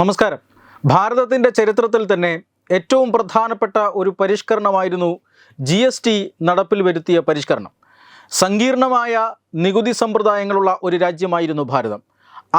നമസ്കാരം. ഭാരതത്തിന്റെ ചരിത്രത്തിൽ തന്നെ ഏറ്റവും പ്രധാനപ്പെട്ട ഒരു പരിഷ്കരണമായിരുന്നു ജി എസ് ടി നടപ്പിൽ വരുത്തിയ പരിഷ്കരണം. സങ്കീർണമായ നികുതി സമ്പ്രദായങ്ങളുള്ള ഒരു രാജ്യമായിരുന്നു ഭാരതം.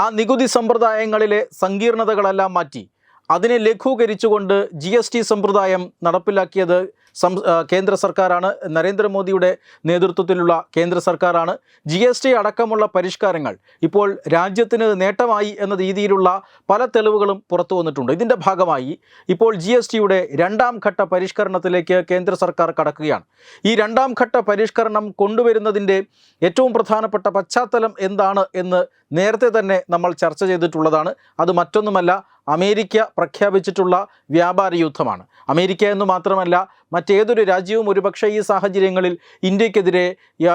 ആ നികുതി സമ്പ്രദായങ്ങളിലെ സങ്കീർണതകളെല്ലാം മാറ്റി അതിനെ ലഘൂകരിച്ചുകൊണ്ട് ജി എസ് ടി സമ്പ്രദായം നടപ്പിലാക്കിയത് സം കേന്ദ്ര സർക്കാരാണ്. നരേന്ദ്രമോദിയുടെ നേതൃത്വത്തിലുള്ള കേന്ദ്ര സർക്കാരാണ്. ജി എസ് ടി അടക്കമുള്ള പരിഷ്കാരങ്ങൾ ഇപ്പോൾ രാജ്യത്തിന് നേട്ടമായി എന്ന രീതിയിലുള്ള പല തെളിവുകളും പുറത്തു വന്നിട്ടുണ്ട്. ഇതിന്റെ ഭാഗമായി ഇപ്പോൾ ജി എസ് ടിയുടെ രണ്ടാം ഘട്ട പരിഷ്കരണത്തിലേക്ക് കേന്ദ്ര സർക്കാർ കടക്കുകയാണ്. ഈ രണ്ടാം ഘട്ട പരിഷ്കരണം കൊണ്ടുവരുന്നതിന്റെ ഏറ്റവും പ്രധാനപ്പെട്ട പശ്ചാത്തലം എന്താണ് എന്ന് നേരത്തെ തന്നെ നമ്മൾ ചർച്ച ചെയ്തിട്ടുള്ളതാണ്. അത് മറ്റൊന്നുമല്ല അമേരിക്ക പ്രഖ്യാപിച്ചിട്ടുള്ള വ്യാപാര യുദ്ധമാണ്. അമേരിക്ക എന്ന് മാത്രമല്ല മറ്റേതൊരു രാജ്യവും ഒരുപക്ഷെ ഈ സാഹചര്യങ്ങളിൽ ഇന്ത്യക്കെതിരെ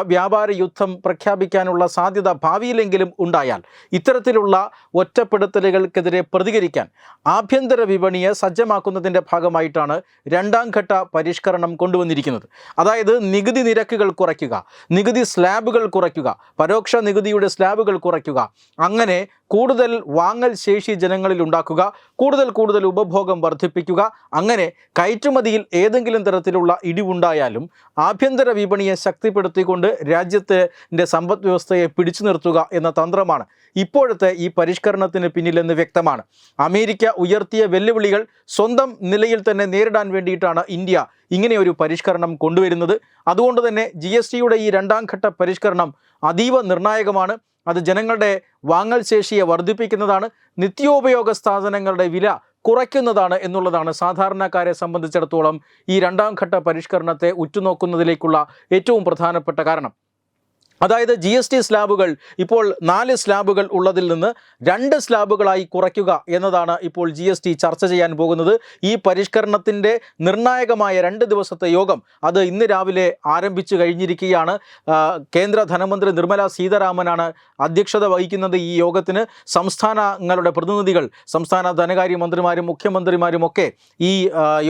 വ്യാപാര യുദ്ധം പ്രഖ്യാപിക്കാനുള്ള സാധ്യത ഭാവിയിലെങ്കിലും ഉണ്ടായാൽ ഇത്തരത്തിലുള്ള ഒറ്റപ്പെടുത്തലുകൾക്കെതിരെ പ്രതികരിക്കാൻ ആഭ്യന്തര വിപണിയെ സജ്ജമാക്കുന്നതിന്റെ ഭാഗമായിട്ടാണ് രണ്ടാം ഘട്ട പരിഷ്കരണം കൊണ്ടുവന്നിരിക്കുന്നത്. അതായത് നികുതി നിരക്കുകൾ കുറയ്ക്കുക നികുതി സ്ലാബുകൾ കുറയ്ക്കുക പരോക്ഷ നികുതിയുടെ സ്ലാബുകൾ കുറയ്ക്കുക അങ്ങനെ കൂടുതൽ വാങ്ങൽ ശേഷി ജനങ്ങളിൽ ഉണ്ടാക്കുക കൂടുതൽ കൂടുതൽ ഉപഭോഗം വർദ്ധിപ്പിക്കുക അങ്ങനെ കയറ്റുമതിയിൽ ഏതെങ്കിലും തരത്തിലുള്ള ഇടിവുണ്ടായാലും ആഭ്യന്തര വിപണിയെ ശക്തിപ്പെടുത്തിക്കൊണ്ട് രാജ്യത്തിന്റെ സമ്പദ് വ്യവസ്ഥയെ പിടിച്ചു നിർത്തുക എന്ന തന്ത്രമാണ് ഇപ്പോഴത്തെ ഈ പരിഷ്കരണത്തിന് പിന്നിലെന്ന് വ്യക്തമാണ്. അമേരിക്ക ഉയർത്തിയ വെല്ലുവിളികൾ സ്വന്തം നിലയിൽ തന്നെ നേരിടാൻ വേണ്ടിയിട്ടാണ് ഇന്ത്യ ഇങ്ങനെ ഒരു പരിഷ്കരണം കൊണ്ടുവരുന്നത്. അതുകൊണ്ട് തന്നെ ജി ഈ രണ്ടാം ഘട്ട പരിഷ്കരണം അതീവ നിർണായകമാണ്. അത് ജനങ്ങളുടെ വാങ്ങൽ ശേഷിയെ വർദ്ധിപ്പിക്കുന്നതാണ് നിത്യോപയോഗ സാധനങ്ങളുടെ വില കുറയ്ക്കുന്നതാണ് എന്നുള്ളതാണ് സാധാരണക്കാരെ സംബന്ധിച്ചിടത്തോളം ഈ രണ്ടാം ഘട്ട പരിഷ്കരണത്തെ ഉറ്റുനോക്കുന്നതിലേക്കുള്ള ഏറ്റവും പ്രധാനപ്പെട്ട കാരണം. അതായത് ജി എസ് ടി സ്ലാബുകൾ ഇപ്പോൾ നാല് സ്ലാബുകൾ ഉള്ളതിൽ നിന്ന് രണ്ട് സ്ലാബുകളായി കുറയ്ക്കുക എന്നതാണ് ഇപ്പോൾ ജി എസ് ടി ചർച്ച ചെയ്യാൻ പോകുന്നത്. ഈ പരിഷ്കരണത്തിന്റെ നിർണായകമായ രണ്ട് ദിവസത്തെ യോഗം അത് ഇന്ന് രാവിലെ ആരംഭിച്ചു കഴിഞ്ഞിരിക്കുകയാണ്. കേന്ദ്ര ധനമന്ത്രി നിർമ്മല സീതാരാമനാണ് അധ്യക്ഷത വഹിക്കുന്നത് ഈ യോഗത്തിന്. സംസ്ഥാനങ്ങളുടെ പ്രതിനിധികൾ സംസ്ഥാന ധനകാര്യമന്ത്രിമാരും മുഖ്യമന്ത്രിമാരും ഒക്കെ ഈ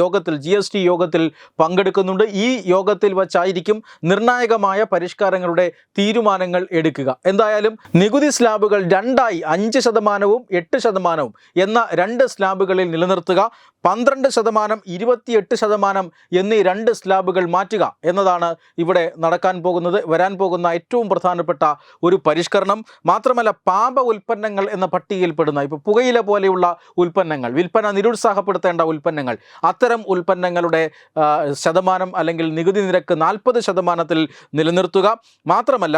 യോഗത്തിൽ ജി എസ് ടി യോഗത്തിൽ പങ്കെടുക്കുന്നുണ്ട്. ഈ യോഗത്തിൽ വച്ചായിരിക്കും നിർണായകമായ പരിഷ്കാരങ്ങളുടെ തീരുമാനങ്ങൾ എടുക്കുക. എന്തായാലും നികുതി സ്ലാബുകൾ രണ്ടായി അഞ്ച് ശതമാനവും എട്ട് ശതമാനവും എന്ന രണ്ട് സ്ലാബുകളിൽ നിലനിർത്തുക പന്ത്രണ്ട് ശതമാനം ഇരുപത്തിയെട്ട് ശതമാനം എന്നീ രണ്ട് സ്ലാബുകൾ മാറ്റുക എന്നതാണ് ഇവിടെ നടക്കാൻ പോകുന്നത് വരാൻ പോകുന്ന ഏറ്റവും പ്രധാനപ്പെട്ട ഒരു പരിഷ്കരണം. മാത്രമല്ല പാപ ഉൽപ്പന്നങ്ങൾ എന്ന പട്ടികയിൽ പെടുന്ന ഇപ്പോൾ പുകയില പോലെയുള്ള ഉൽപ്പന്നങ്ങൾ വിൽപ്പന നിരുത്സാഹപ്പെടുത്തേണ്ട ഉൽപ്പന്നങ്ങൾ അത്തരം ഉൽപ്പന്നങ്ങളുടെ ശതമാനം അല്ലെങ്കിൽ നികുതി നിരക്ക് നാൽപ്പത് ശതമാനത്തിൽ നിലനിർത്തുക. മാത്രമല്ല ل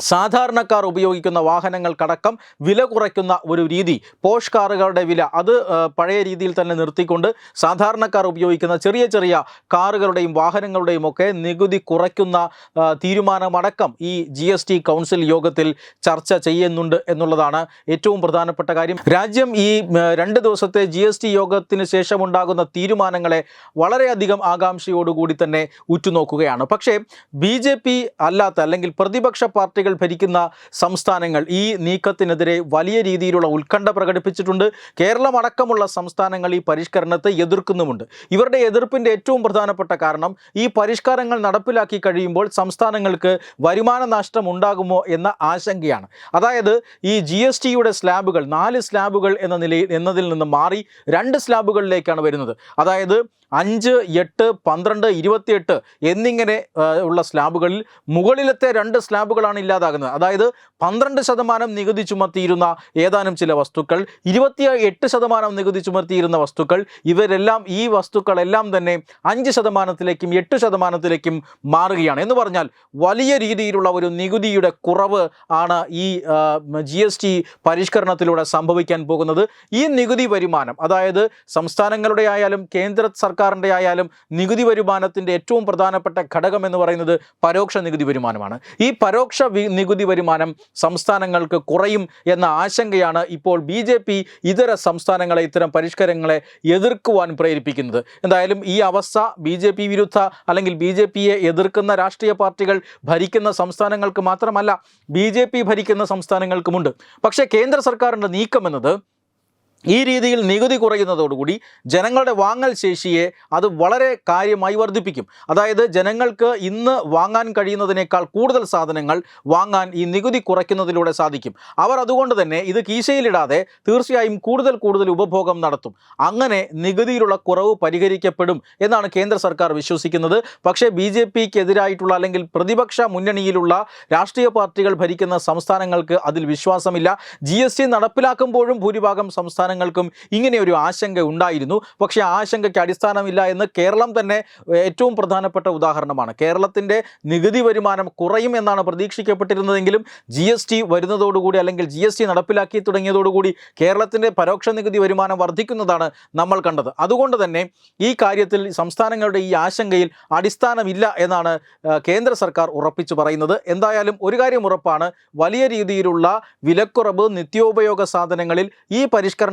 സാധാരണക്കാർ ഉപയോഗിക്കുന്ന വാഹനങ്ങൾക്കടക്കം വില കുറയ്ക്കുന്ന ഒരു രീതി പോഷ് കാറുകളുടെ വില അത് പഴയ രീതിയിൽ തന്നെ നിർത്തിക്കൊണ്ട് സാധാരണക്കാർ ഉപയോഗിക്കുന്ന ചെറിയ ചെറിയ കാറുകളുടെയും വാഹനങ്ങളുടെയും ഒക്കെ നികുതി കുറയ്ക്കുന്ന തീരുമാനമടക്കം ഈ ജി എസ് ടി കൗൺസിൽ യോഗത്തിൽ ചർച്ച ചെയ്യുന്നുണ്ട് എന്നുള്ളതാണ് ഏറ്റവും പ്രധാനപ്പെട്ട കാര്യം. രാജ്യം ഈ രണ്ട് ദിവസത്തെ ജി എസ് ടി യോഗത്തിന് ശേഷമുണ്ടാകുന്ന തീരുമാനങ്ങളെ വളരെയധികം ആകാംക്ഷയോടുകൂടി തന്നെ ഉറ്റുനോക്കുകയാണ്. പക്ഷേ ബി അല്ലാത്ത അല്ലെങ്കിൽ പ്രതിപക്ഷ പാർട്ടികൾ ഭരിക്കുന്ന സംസ്ഥാനങ്ങൾ ഈ നീക്കത്തിനെതിരെ വലിയ രീതിയിലുള്ള ഉത്കണ്ഠ പ്രകടിപ്പിച്ചിട്ടുണ്ട്. കേരളം അടക്കമുള്ള സംസ്ഥാനങ്ങൾ ഈ പരിഷ്കരണത്തെ എതിർക്കുന്നുമുണ്ട്. ഇവരുടെ എതിർപ്പിന്റെ ഏറ്റവും പ്രധാനപ്പെട്ട കാരണം ഈ പരിഷ്കാരങ്ങൾ നടപ്പിലാക്കി കഴിയുമ്പോൾ സംസ്ഥാനങ്ങൾക്ക് വരുമാന നഷ്ടം ഉണ്ടാകുമോ എന്ന ആശങ്കയാണ്. അതായത് ഈ ജി എസ് ടിയുടെ സ്ലാബുകൾ നാല് സ്ലാബുകൾ എന്ന നിലയിൽ എന്നതിൽ നിന്ന് മാറി രണ്ട് സ്ലാബുകളിലേക്കാണ് വരുന്നത്. അതായത് അഞ്ച് എട്ട് പന്ത്രണ്ട് ഇരുപത്തിയെട്ട് എന്നിങ്ങനെ ഉള്ള സ്ലാബുകളിൽ മുകളിലത്തെ രണ്ട് സ്ലാബുകളാണ് ഇല്ലാതാകുന്നത്. അതായത് പന്ത്രണ്ട് ശതമാനം നികുതി ചുമത്തിയിരുന്ന ഏതാനും ചില വസ്തുക്കൾ ഇരുപത്തി എട്ട് ശതമാനം നികുതി ചുമത്തിയിരുന്ന വസ്തുക്കൾ ഇവരെല്ലാം ഈ വസ്തുക്കളെല്ലാം തന്നെ അഞ്ച് ശതമാനത്തിലേക്കും എട്ട് ശതമാനത്തിലേക്കും മാറുകയാണ്. എന്ന് പറഞ്ഞാൽ വലിയ രീതിയിലുള്ള ഒരു നികുതിയുടെ കുറവ് ആണ് ഈ ജി എസ് ടി പരിഷ്കരണത്തിലൂടെ സംഭവിക്കാൻ പോകുന്നത്. ഈ നികുതി വരുമാനം അതായത് സംസ്ഥാനങ്ങളുടെ ആയാലും കേന്ദ്ര സർക്കാരിന്റെ ആയാലും നികുതി വരുമാനത്തിന്റെ ഏറ്റവും പ്രധാനപ്പെട്ട ഘടകം എന്ന് പറയുന്നത് പരോക്ഷ നികുതി വരുമാനമാണ്. ഈ പരോക്ഷ നികുതി വരുമാനം സംസ്ഥാനങ്ങൾക്ക് കുറയും എന്ന ആശങ്കയാണ് ഇപ്പോൾ ബി ജെ പി ഇതര സംസ്ഥാനങ്ങളെ ഇത്തരം പരിഷ്കാരങ്ങളെ എതിർക്കുവാൻ പ്രേരിപ്പിക്കുന്നത്. എന്തായാലും ഈ അവസ്ഥ ബി ജെ പി വിരുദ്ധ അല്ലെങ്കിൽ ബി ജെ പിയെ എതിർക്കുന്ന രാഷ്ട്രീയ പാർട്ടികൾ ഭരിക്കുന്ന സംസ്ഥാനങ്ങൾക്ക് മാത്രമല്ല ബി ജെ പി ഭരിക്കുന്ന സംസ്ഥാനങ്ങൾക്കുമുണ്ട്. പക്ഷേ കേന്ദ്ര സർക്കാരിന്റെ നീക്കം എന്നത് ഈ രീതിയിൽ നികുതി കുറയുന്നതോടുകൂടി ജനങ്ങളുടെ വാങ്ങൽ ശേഷിയെ അത് വളരെ കാര്യമായി വർദ്ധിപ്പിക്കും. അതായത് ജനങ്ങൾക്ക് ഇന്ന് വാങ്ങാൻ കഴിയുന്നതിനേക്കാൾ കൂടുതൽ സാധനങ്ങൾ വാങ്ങാൻ ഈ നികുതി കുറയ്ക്കുന്നതിലൂടെ സാധിക്കും. അവർ അതുകൊണ്ട് തന്നെ ഇത് കീശയിലിടാതെ തീർച്ചയായും കൂടുതൽ കൂടുതൽ ഉപഭോഗം നടത്തും. അങ്ങനെ നികുതിയിലുള്ള കുറവ് പരിഹരിക്കപ്പെടും എന്നാണ് കേന്ദ്ര സർക്കാർ വിശ്വസിക്കുന്നത്. പക്ഷേ ബി ജെ പിക്കെതിരായിട്ടുള്ള അല്ലെങ്കിൽ പ്രതിപക്ഷ മുന്നണിയിലുള്ള രാഷ്ട്രീയ പാർട്ടികൾ ഭരിക്കുന്ന സംസ്ഥാനങ്ങൾക്ക് അതിൽ വിശ്വാസമില്ല. ജി നടപ്പിലാക്കുമ്പോഴും ഭൂരിഭാഗം സംസ്ഥാനങ്ങൾക്കും ഇങ്ങനെ ഒരു ആശങ്ക ഉണ്ടായിരുന്നു. പക്ഷേ ആശങ്കയ്ക്ക് അടിസ്ഥാനമില്ല എന്ന് കേരളം തന്നെ ഏറ്റവും പ്രധാനപ്പെട്ട ഉദാഹരണമാണ്. കേരളത്തിന്റെ നികുതി വരുമാനം കുറയും എന്നാണ് പ്രതീക്ഷിക്കപ്പെട്ടിരുന്നതെങ്കിലും ജി എസ് ടി വരുന്നതോടുകൂടി അല്ലെങ്കിൽ ജി എസ് ടി നടപ്പിലാക്കി തുടങ്ങിയതോടുകൂടി കേരളത്തിന്റെ പരോക്ഷ നികുതി വരുമാനം വർദ്ധിക്കുന്നതാണ് നമ്മൾ കണ്ടത്. അതുകൊണ്ട് തന്നെ ഈ കാര്യത്തിൽ സംസ്ഥാനങ്ങളുടെ ഈ ആശങ്കയിൽ അടിസ്ഥാനമില്ല എന്നാണ് കേന്ദ്ര സർക്കാർ ഉറപ്പിച്ചു പറയുന്നത്. എന്തായാലും ഒരു കാര്യം ഉറപ്പാണ്. വലിയ രീതിയിലുള്ള വിലക്കുറവ് നിത്യോപയോഗ സാധനങ്ങളിൽ ഈ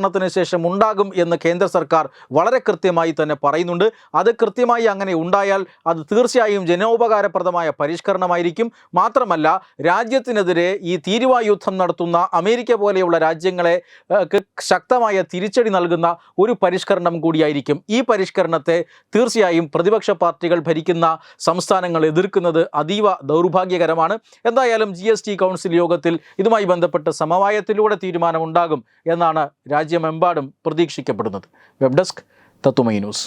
പരിഷ്കരണത്തിന് ശേഷം ഉണ്ടാകും എന്ന് കേന്ദ്ര സർക്കാർ വളരെ കൃത്യമായി തന്നെ പറയുന്നുണ്ട്. അത് കൃത്യമായി അങ്ങനെ ഉണ്ടായാൽ അത് തീർച്ചയായും ജനോപകാരപ്രദമായ പരിഷ്കരണമായിരിക്കും. മാത്രമല്ല രാജ്യത്തിനെതിരെ ഈ തീരുവായുദ്ധം നടത്തുന്ന അമേരിക്ക പോലെയുള്ള രാജ്യങ്ങളെ ശക്തമായ തിരിച്ചടി നൽകുന്ന ഒരു പരിഷ്കരണം കൂടിയായിരിക്കും. ഈ പരിഷ്കരണത്തെ തീർച്ചയായും പ്രതിപക്ഷ പാർട്ടികൾ ഭരിക്കുന്ന സംസ്ഥാനങ്ങൾ എതിർക്കുന്നത് അതീവ ദൗർഭാഗ്യകരമാണ്. എന്തായാലും ജി കൗൺസിൽ യോഗത്തിൽ ഇതുമായി ബന്ധപ്പെട്ട് സമവായത്തിലൂടെ തീരുമാനമുണ്ടാകും എന്നാണ് രാജ്യമെമ്പാടും പ്രതീക്ഷിക്കപ്പെടുന്നത്. വെബ് ഡെസ്ക് തത്തുമൈ ന്യൂസ്.